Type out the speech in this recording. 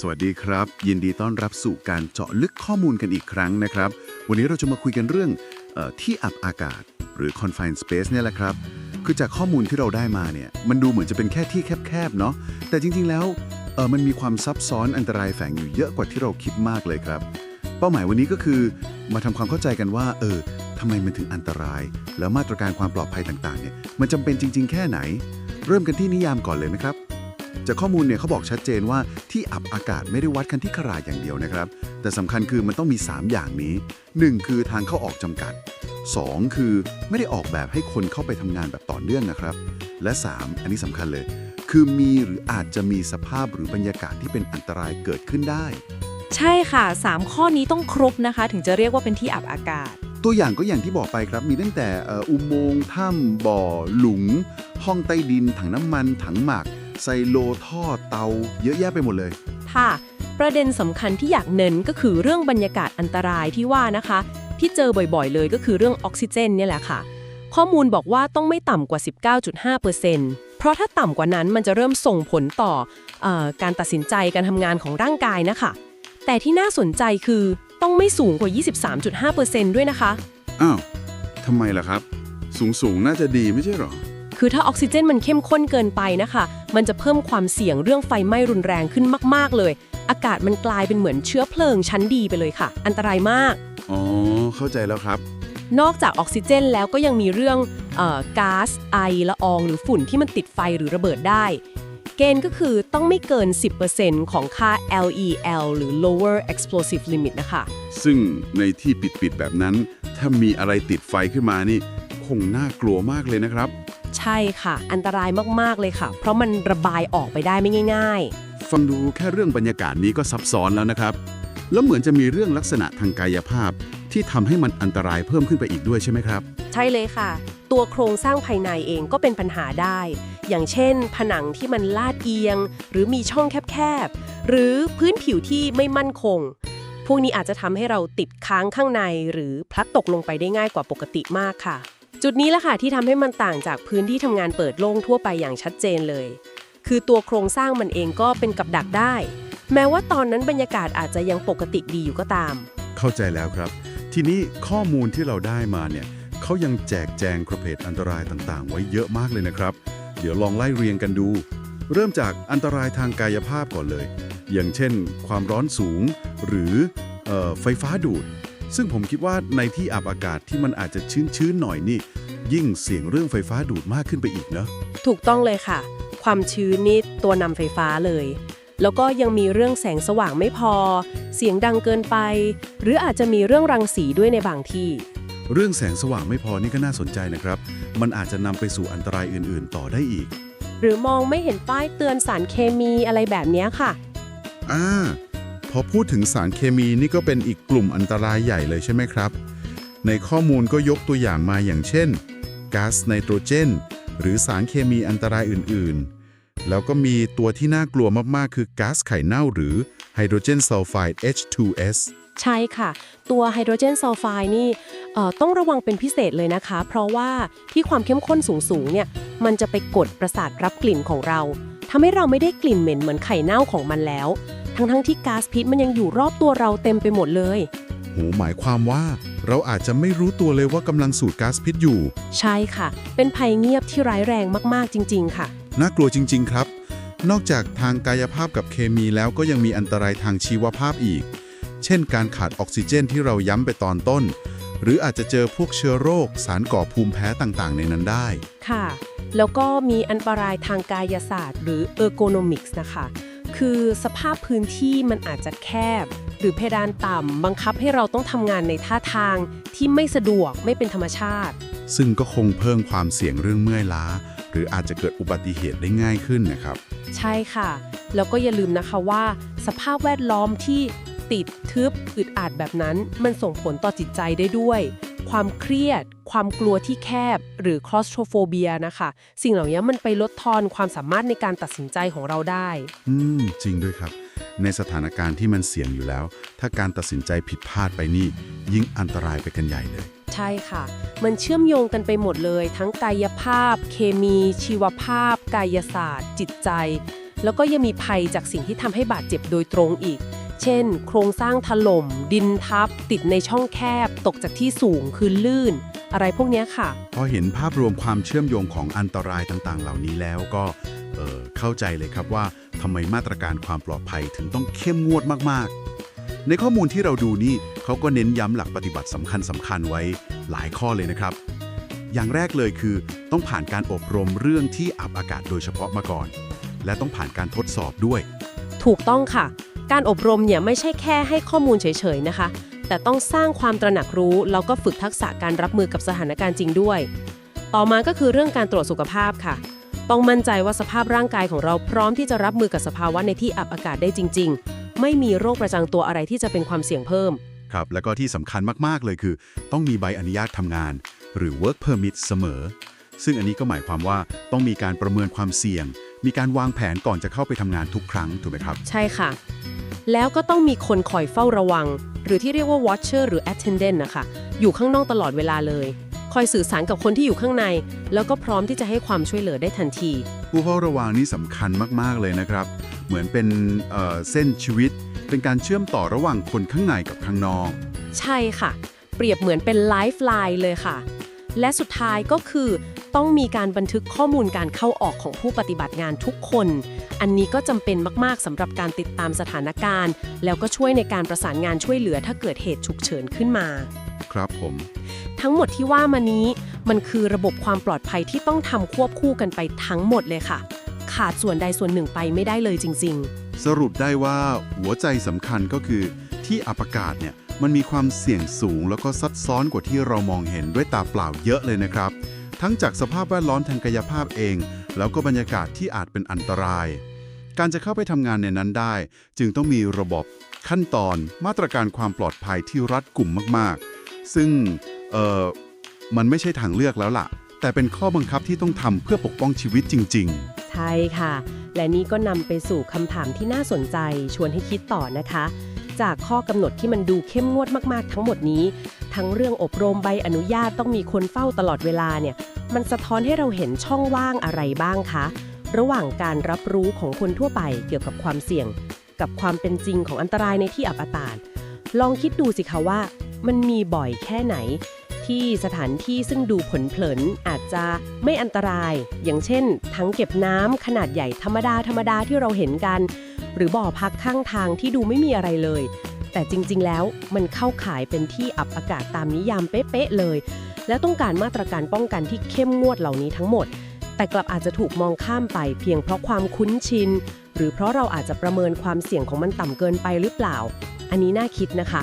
สวัสดีครับ ยินดีต้อนรับสู่การเจาะลึกข้อมูลกันอีกครั้งนะครับ วันนี้เราจะมาคุยกันเรื่องออที่อับอากาศ หรือ confined space เนี่ยแหละครับ คือจากข้อมูลที่เราได้มาเนี่ยมันดูเหมือนจะเป็นแค่ที่แคบๆเนาะแต่จริงๆแล้วเออมันมีความซับซ้อนอันตรายแฝงอยู่เยอะกว่าที่เราคิดมากเลยครับ เป้าหมายวันนี้ก็คือ มาทำความเข้าใจกันว่า เออทำไมมันถึงอันตราย แล้วมาตรการความปลอดภัยต่างๆเนี่ยมันจำเป็นจริง ๆ แค่ไหน เริ่มกันที่นิยามก่อนเลยไหมครับ จากข้อมูลเนี่ยเขาบอกชัดเจนว่าที่อับอากาศไม่ได้วัดกันที่ขนาดอย่างเดียวนะครับ แต่สำคัญคือมันต้องมี 3 อย่างนี้ 1 คือทางเข้าออกจำกัด 2 คือไม่ได้ออกแบบให้คนเข้าไปทำงานแบบต่อเนื่องนะครับ และ 3 อันนี้สำคัญเลย คือมีหรืออาจจะมีสภาพหรือบรรยากาศที่เป็นอันตรายเกิดขึ้นได้ ใช่ค่ะ 3 ข้อนี้ต้องครบนะคะ ถึงจะเรียกว่าเป็นที่อับอากาศตัวอย่างก็อย่างที่บอกไปครับมีตั้งแต่เอ่ออุโมงค์ถ้ำบ่อ หลุม ห้องใต้ดิน ถังน้ำมัน ถังหมัก ไซโลท่อเตา เยอะแยะไปหมดเลย ค่ะ ประเด็นสำคัญที่อยากเน้นก็คือเรื่องบรรยากาศอันตรายที่ว่านะคะ ที่เจอบ่อยๆ เลยก็คือเรื่องออกซิเจนเนี่ยแหละค่ะ ข้อมูลบอกว่าต้องไม่ต่ำกว่า 19.5%เพราะถ้าต่ำกว่านั้นมันจะเริ่มส่งผลต่อเออการตัดสินใจการทำงานของร่างกายนะคะ แต่ที่น่าสนใจคือต้องไม่สูงกว่า 23.5%ด้วยนะคะ อ้าวทำไมล่ะครับ สูงสูงๆน่าจะดีไม่ใช่หรอ คือถ้าออกซิเจนมันเข้มข้นเกินไปนะคะ มันจะเพิ่มความเสี่ยงเรื่องไฟไหม้รุนแรงขึ้นมาก ๆ เลย อากาศมันกลายเป็นเหมือนเชื้อเพลิงชั้นดีไปเลยค่ะ อันตรายมาก อ๋อ เข้าใจแล้วครับ นอกจากออกซิเจนแล้วก็ยังมีเรื่องเออก๊าซไอละอองหรือฝุ่นที่มันติดไฟหรือระเบิดได้ เกณฑ์ก็คือต้องไม่เกิน 10%ของค่า LEL หรือ lower explosive limit นะคะ ซึ่งในที่ปิดๆแบบนั้น ถ้ามีอะไรติดไฟขึ้นมานี่ คงน่ากลัวมากเลยนะครับ ใช่ค่ะ อันตรายมาก ๆ เลยค่ะ เพราะมันระบายออกไปได้ไม่ง่ายๆฟังดูแค่เรื่องบรรยากาศนี้ก็ซับซ้อนแล้วนะครับ แล้วเหมือนจะมีเรื่องลักษณะทางกายภาพ ที่ทำให้มันอันตรายเพิ่มขึ้นไปอีกด้วยใช่ไหมครับใช่เลยค่ะ ตัวโครงสร้างภายในเองก็เป็นปัญหาได้ อย่างเช่น ผนังที่มันลาดเอียง หรือมีช่องแคบๆ หรือพื้นผิวที่ไม่มั่นคง พวกนี้อาจจะทำให้เราติดค้างข้างในหรือพลัดตกลงไปได้ง่ายกว่าปกติมากค่ะ จุดนี้แหละค่ะที่ทำให้มันต่างจากพื้นที่ทำงานเปิดโล่งทั่วไปอย่างชัดเจนเลย คือตัวโครงสร้างมันเองก็เป็นกับดักได้ แม้ว่าตอนนั้นบรรยากาศอาจจะยังปกติดีอยู่ก็ตาม เข้าใจแล้วครับ ทีนี้ข้อมูลที่เราได้มาเนี่ยเขายังแจกแจงประเภทอันตรายต่างๆ ไว้เยอะมากเลยนะครับ เดี๋ยวลองไล่เรียงกันดู เริ่มจากอันตรายทางกายภาพก่อนเลย อย่างเช่น ความร้อนสูง หรือออไฟฟ้าดูด ซึ่งผมคิดว่าในที่อับอากาศที่มันอาจจะชื้นๆหน่อยนี่ ยิ่งเสี่ยงเรื่องไฟฟ้าดูดมากขึ้นไปอีกเนอะถูกต้องเลยค่ะ ความชื้นนี่ตัวนำไฟฟ้าเลย แล้วก็ยังมีเรื่องแสงสว่างไม่พอ เสียงดังเกินไป หรืออาจจะมีเรื่องรังสีด้วยในบางที่ เรื่องแสงสว่างไม่พอนี่ก็น่าสนใจนะครับ มันอาจจะนำไปสู่อันตรายอื่นๆ ต่อได้อีก หรือมองไม่เห็นป้ายเตือนสารเคมีอะไรแบบเนี้ยค่ะ อ่า พอพูดถึงสารเคมีนี่ก็เป็นอีกกลุ่มอันตรายใหญ่เลยใช่ไหมครับ ในข้อมูลก็ยกตัวอย่างมาอย่างเช่นก๊าซไนโตรเจน หรือสารเคมีอันตรายอื่นๆ แล้วก็มีตัวที่น่ากลัวมากๆ คือก๊าซไข่เน่าหรือไฮโดรเจนซัลไฟด์ H2S ใช่ค่ะ ตัวไฮโดรเจนซัลไฟด์นี่ต้องระวังเป็นพิเศษเลยนะคะ เพราะว่าที่ความเข้มข้นสูงๆเนี่ยมันจะไปกดประสาทรับกลิ่นของเราทำให้เราไม่ได้กลิ่นเหม็นเหมือนไข่เน่าของมันแล้ว ทั้งๆที่ก๊าซพิษมันยังอยู่รอบตัวเราเต็มไปหมดเลย โหหมายความว่า เราอาจจะไม่รู้ตัวเลยว่ากำลังสูดก๊าซพิษอยู่ ใช่ค่ะ เป็นภัยเงียบที่ร้ายแรงมากๆจริง ๆ ค่ะ น่ากลัวจริง ๆ ครับ นอกจากทางกายภาพกับเคมีแล้วก็ยังมีอันตรายทางชีวภาพอีก เช่น การขาดออกซิเจนที่เราย้ำไปตอนต้น หรืออาจจะเจอพวกเชื้อโรค สารก่อภูมิแพ้ต่างๆ ในนั้นได้ ค่ะ แล้วก็มีอันตรายทางกายศาสตร์ หรือ ergonomics นะคะ คือสภาพพื้นที่มันอาจจะแคบ หรือเพดานต่ำบังคับให้เราต้องทำงานในท่าทางที่ไม่สะดวกไม่เป็นธรรมชาติ ซึ่งก็คงเพิ่มความเสี่ยงเรื่องเมื่อยล้า หรืออาจจะเกิดอุบัติเหตุได้ง่ายขึ้นนะครับ ใช่ค่ะ แล้วก็อย่าลืมนะคะว่า สภาพแวดล้อมที่ติดทึบอึดอัดแบบนั้น มันส่งผลต่อจิตใจได้ด้วย ความเครียด ความกลัวที่แคบ หรือ claustrophobia นะคะ สิ่งเหล่านี้มันไปลดทอนความสามารถในการตัดสินใจของเราได้ อืม จริงด้วยครับ ในสถานการณ์ที่มันเสี่ยงอยู่แล้ว ถ้าการตัดสินใจผิดพลาดไปนี่ ยิ่งอันตรายไปกันใหญ่เลย ใช่ค่ะ มันเชื่อมโยงกันไปหมดเลย ทั้งกายภาพ เคมี ชีวภาพ กายศาสตร์ จิตใจ แล้วก็ยังมีภัยจากสิ่งที่ทำให้บาดเจ็บโดยตรงอีก เช่น โครงสร้างถล่ม ดินทับ ติดในช่องแคบ ตกจากที่สูงคือลื่น อะไรพวกเนี้ยค่ะ พอเห็นภาพรวมความเชื่อมโยงของอันตรายต่างๆ เหล่านี้แล้วก็เอ่อเข้าใจเลยครับว่าทำไมมาตรการความปลอดภัยถึงต้องเข้มงวดมากๆ ในข้อมูลที่เราดูนี่เขาก็เน้นย้ำหลักปฏิบัติสำคัญสำคัญๆไว้หลายข้อเลยนะครับ อย่างแรกเลยคือ ต้องผ่านการอบรมเรื่องที่อับอากาศโดยเฉพาะมาก่อน และต้องผ่านการทดสอบด้วย ถูกต้องค่ะ การอบรมเนี่ยไม่ใช่แค่ให้ข้อมูลเฉยๆนะคะ แต่ต้องสร้างความตระหนักรู้ แล้วก็ฝึกทักษะการรับมือกับสถานการณ์จริงด้วย ต่อมาก็คือเรื่องการตรวจสุขภาพค่ะ ต้องมั่นใจว่าสภาพร่างกายของเราพร้อมที่จะรับมือกับสภาวะในที่อับอากาศได้จริง ๆ ไม่มีโรคประจำตัวอะไรที่จะเป็นความเสี่ยงเพิ่ม ครับ แล้วก็ที่สำคัญมากๆเลยคือ ต้องมีใบอนุญาตทำงาน หรือ work permit เสมอ ซึ่งอันนี้ก็หมายความว่าต้องมีการประเมินความเสี่ยง มีการวางแผนก่อนจะเข้าไปทำงานทุกครั้งถูกไหมครับ ใช่ค่ะ แล้วก็ต้องมีคนคอยเฝ้าระวัง หรือที่เรียกว่า watcher หรือ attendant นะคะอยู่ข้างนอกตลอดเวลาเลย คอยสื่อสารกับคนที่อยู่ข้างใน แล้วก็พร้อมที่จะให้ความช่วยเหลือได้ทันที ผู้เฝ้าระวังนี่สำคัญมาก ๆ เลยนะครับ เหมือนเป็นเอ่อเส้นชีวิต เป็นการเชื่อมต่อระหว่างคนข้างในกับข้างนอก ใช่ค่ะ เปรียบเหมือนเป็นไลฟ์ไลน์เลยค่ะ และสุดท้ายก็คือ ต้องมีการบันทึกข้อมูลการเข้าออกของผู้ปฏิบัติงานทุกคน อันนี้ก็จำเป็นมาก ๆสำหรับการติดตามสถานการณ์ แล้วก็ช่วยในการประสานงานช่วยเหลือถ้าเกิดเหตุฉุกเฉินขึ้นมา ครับผม ทั้งหมดที่ว่ามานี้ มันคือระบบความปลอดภัยที่ต้องทำควบคู่กันไปทั้งหมดเลยค่ะ ขาดส่วนใดส่วนหนึ่งไปไม่ได้เลยจริง สรุปได้ว่าหัวใจสำคัญก็คือ ที่อับอากาศเนี่ยมันมีความเสี่ยงสูงแล้วก็ซับซ้อนกว่าที่เรามองเห็นด้วยตาเปล่าเยอะเลยนะครับ ทั้งจากสภาพแวดล้อมทางกายภาพเอง แล้วก็บรรยากาศที่อาจเป็นอันตราย การจะเข้าไปทำงานในนั้นได้ จึงต้องมีระบบขั้นตอนมาตรการความปลอดภัยที่รัดกุมมากๆ ซึ่งเออมันไม่ใช่ทางเลือกแล้วล่ะ แต่เป็นข้อบังคับที่ต้องทำเพื่อปกป้องชีวิตจริง ๆใช่ค่ะ และนี่ก็นำไปสู่คำถามที่น่าสนใจ ชวนให้คิดต่อนะคะ จากข้อกำหนดที่มันดูเข้มงวดมากๆ ทั้งหมดนี้ ทั้งเรื่องอบรมใบอนุญาตต้องมีคนเฝ้าตลอดเวลาเนี่ย มันสะท้อนให้เราเห็นช่องว่างอะไรบ้างคะ ระหว่างการรับรู้ของคนทั่วไปเกี่ยวกับความเสี่ยง กับความเป็นจริงของอันตรายในที่อับอากาศลองคิดดูสิคะว่า มันมีบ่อยแค่ไหน ที่สถานที่ซึ่งดูผลเผินอาจจะไม่อันตราย อย่างเช่นทั้งเก็บน้ำขนาดใหญ่ธรรมดาธรรมดาที่เราเห็นกัน หรือบ่อพักข้างทางที่ดูไม่มีอะไรเลย แต่จริงๆแล้วมันเข้าข่ายเป็นที่อับอากาศตามนิยามเป๊ะๆเลย และต้องการมาตรการป้องกันที่เข้มงวดเหล่านี้ทั้งหมด แต่กลับอาจจะถูกมองข้ามไปเพียงเพราะความคุ้นชิน หรือเพราะเราอาจจะประเมินความเสี่ยงของมันต่ำเกินไปหรือเปล่า อันนี้น่าคิดนะคะ